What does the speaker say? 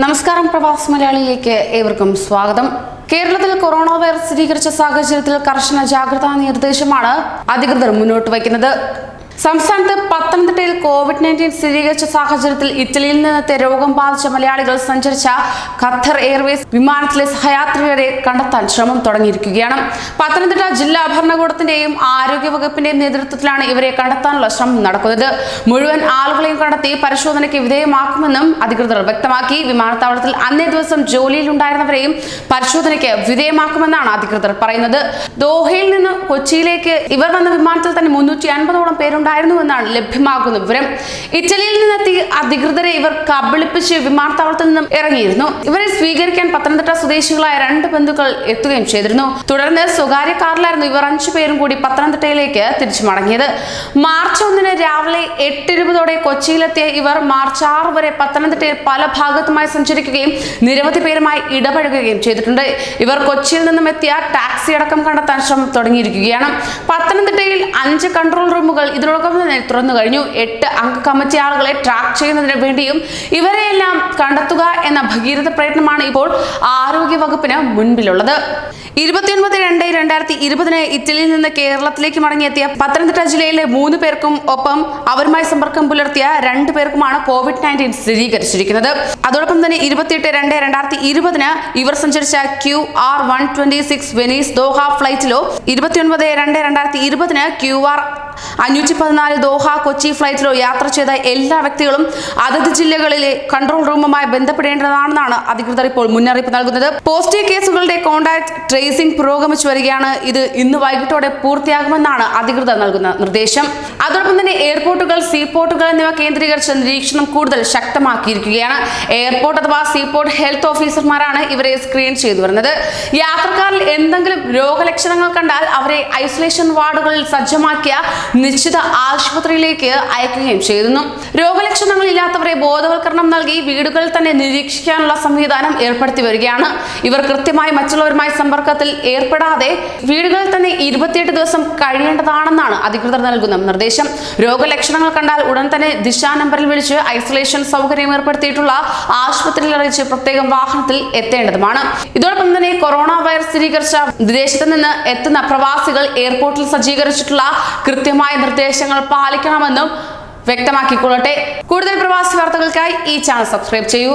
നമസ്കാരം പ്രവാസ് മലയാളിയിലേക്ക് ഏവർക്കും സ്വാഗതം. കേരളത്തിൽ കൊറോണ വൈറസ് സ്ഥിരീകരിച്ച സാഹചര്യത്തിൽ കർശന ജാഗ്രതാ നിർദ്ദേശമാണ് അധികൃതർ മുന്നോട്ട് വയ്ക്കുന്നത്. സംസ്ഥാനത്ത് പത്തനംതിട്ടയിൽ കോവിഡ് നയന്റീൻ സ്ഥിരീകരിച്ച സാഹചര്യത്തിൽ ഇറ്റലിയിൽ നിന്നത്തെ രോഗം ബാധിച്ച മലയാളികൾ സഞ്ചരിച്ച ഖത്തർ എയർവേസ് വിമാനത്തിലെ സഹയാത്രികരെ കണ്ടെത്താൻ ശ്രമം തുടങ്ങിയിരിക്കുകയാണ്. പത്തനംതിട്ട ജില്ലാ ഭരണകൂടത്തിന്റെയും ആരോഗ്യവകുപ്പിന്റെയും നേതൃത്വത്തിലാണ് ഇവരെ കണ്ടെത്താനുള്ള ശ്രമം നടക്കുന്നത്. മുഴുവൻ ആളുകളെയും കണ്ടെത്തി പരിശോധനയ്ക്ക് വിധേയമാക്കുമെന്നും അധികൃതർ വ്യക്തമാക്കി. വിമാനത്താവളത്തിൽ അന്നേ ദിവസം ജോലിയിലുണ്ടായിരുന്നവരെയും പരിശോധനയ്ക്ക് വിധേയമാക്കുമെന്നാണ് അധികൃതർ പറയുന്നത്. ദോഹയിൽ നിന്ന് കൊച്ചിയിലേക്ക് ഇവർ വന്ന വിമാനത്തിൽ തന്നെ മുന്നൂറ്റി അൻപതോളം പേരുണ്ടായിരുന്നുവെന്നാണ് ലഭ്യമാകുന്ന വിവരം ഇറ്റലിയിൽ നിന്നെത്തി അധികൃതരെ ഇവർ കബളിപ്പിച്ച് വിമാനത്താവളത്തിൽ നിന്നും ഇറങ്ങിയിരുന്നു. ഇവരെ സ്വീകരിക്കാൻ പത്തനംതിട്ട സ്വദേശികളായ രണ്ട് ബന്ധുക്കൾ എത്തുകയും ചെയ്തിരുന്നു. തുടർന്ന് സ്വകാര്യ കാറിലായിരുന്നു ഇവർ അഞ്ചു പേരും കൂടി പത്തനംതിട്ടയിലേക്ക് തിരിച്ചു മടങ്ങിയത് മാർച്ച് ഒന്നിന് രാവിലെ എട്ട് ഇരുപതോടെ കൊച്ചിയിലെത്തിയ ഇവർ മാർച്ച് ആറ് വരെ പത്തനംതിട്ടയിൽ പല ഭാഗത്തുമായി സഞ്ചരിക്കുകയും നിരവധി പേരുമായി ഇടപഴകുകയും ചെയ്തിട്ടുണ്ട്. ഇവർ കൊച്ചിയിൽ നിന്നും എത്തിയ ടാക്സി അടക്കം കണ്ടെത്താൻ ശ്രമം തുടങ്ങിയിരിക്കുകയാണ്. പത്തനംതിട്ടയിൽ അഞ്ച് കൺട്രോൾ റൂമുകൾ ഇതിനോടൊപ്പം തന്നെ തുറന്നു കഴിഞ്ഞു. എട്ട് അംഗ കമ്മിറ്റി ആളുകളെ ട്രാക്ക് ചെയ്യുന്നതിന് വേണ്ടിയും ഇവരെയെല്ലാം കണ്ടെത്തുക എന്ന ഭഗീരഥ പ്രയത്നമാണ് ഇപ്പോൾ ആരോഗ്യ വകുപ്പിന് മുൻപിലുള്ളത്. ഇരുപത്തിയൊൻപത് രണ്ട് രണ്ടായിരത്തി ഇരുപതിന് ഇറ്റലിയിൽ നിന്ന് കേരളത്തിലേക്ക് മടങ്ങിയെത്തിയ പത്തനംതിട്ട ജില്ലയിലെ മൂന്ന് പേർക്കും ഒപ്പം അവരുമായി സമ്പർക്കം പുലർത്തിയ രണ്ട് പേർക്കുമാണ് കോവിഡ് നയന്റീൻ സ്ഥിരീകരിച്ചിരിക്കുന്നത്. അതോടൊപ്പം തന്നെ ഇരുപത്തിയെട്ട് രണ്ട് രണ്ടായിരത്തി ഇരുപതിന് ഇവർ സഞ്ചരിച്ച Q R one twenty six Venice Doha ഫ്ലൈറ്റിലോ ഇരുപത്തിയൊൻപത് രണ്ട് രണ്ടായിരത്തി ഇരുപതിന് ക്യു ആർ അഞ്ഞൂറ്റി പതിനാല് ദോഹ കൊച്ചി ഫ്ലൈറ്റിലോ യാത്ര ചെയ്ത എല്ലാ വ്യക്തികളും അതത് ജില്ലകളിലെ കൺട്രോൾ റൂമുമായി ബന്ധപ്പെടേണ്ടതാണെന്നാണ് അധികൃതർ ഇപ്പോൾ മുന്നറിയിപ്പ് നൽകുന്നത്. പോസിറ്റീവ് കേസുകളുടെ കോൺടാക്ട് ട്രേസിംഗ് പുരോഗമിച്ചു വരികയാണ്. ഇത് ഇന്ന് വൈകിട്ടോടെ പൂർത്തിയാകുമെന്നാണ് അധികൃതർ നൽകുന്ന നിർദ്ദേശം. അതോടൊപ്പം തന്നെ എയർപോർട്ടുകൾ സീപോർട്ടുകൾ എന്നിവ കേന്ദ്രീകരിച്ച് നിരീക്ഷണം കൂടുതൽ ശക്തമാക്കിയിരിക്കുകയാണ്. എയർപോർട്ട് അഥവാ സീപോർട്ട് ഹെൽത്ത് ഓഫീസർമാരാണ് ഇവരെ സ്ക്രീൻ ചെയ്തു വരുന്നത്. യാത്രക്കാരിൽ എന്തെങ്കിലും രോഗലക്ഷണങ്ങൾ കണ്ടാൽ അവരെ ഐസൊലേഷൻ വാർഡുകളിൽ സജ്ജമാക്കിയ നിശ്ചിത ആശുപത്രിയിലേക്ക് അയക്കുകയും ചെയ്യുന്നു രോഗലക്ഷണങ്ങൾ ഇല്ലാത്തവരെ ബോധവൽക്കരണം നൽകി വീടുകളിൽ തന്നെ നിരീക്ഷിക്കാനുള്ള സംവിധാനം ഏർപ്പെടുത്തി വരികയാണ്. ഇവർ കൃത്യമായി മറ്റുള്ളവരുമായി സമ്പർക്കത്തിൽ ഏർപ്പെടാതെ വീടുകളിൽ തന്നെ ഇരുപത്തിയെട്ട് ദിവസം കഴിയേണ്ടതാണെന്നാണ് അധികൃതർ നൽകുന്ന നിർദ്ദേശം. രോഗലക്ഷണങ്ങൾ കണ്ടാൽ ഉടൻ തന്നെ ദിശാ നമ്പറിൽ വിളിച്ച് ഐസൊലേഷൻ സൗകര്യം ഏർപ്പെടുത്തിയിട്ടുള്ള ആശുപത്രിയിൽ അറിയിച്ച് പ്രത്യേകം വാഹനത്തിൽ എത്തേണ്ടതുമാണ്. ഇതോടൊപ്പം കൊറോണ വൈറസ് സ്ഥിരീകരിച്ച വിദേശത്ത് നിന്ന് എത്തുന്ന പ്രവാസികൾ എയർപോർട്ടിൽ സജ്ജീകരിച്ചിട്ടുള്ള കൃത്യമായ നിർദ്ദേശങ്ങൾ പാലിക്കണമെന്നും വ്യക്തമാക്കിക്കൊള്ളട്ടെ. കൂടുതൽ പ്രവാസി വാർത്തകൾക്കായി ഈ ചാനൽ സബ്സ്ക്രൈബ് ചെയ്യൂ.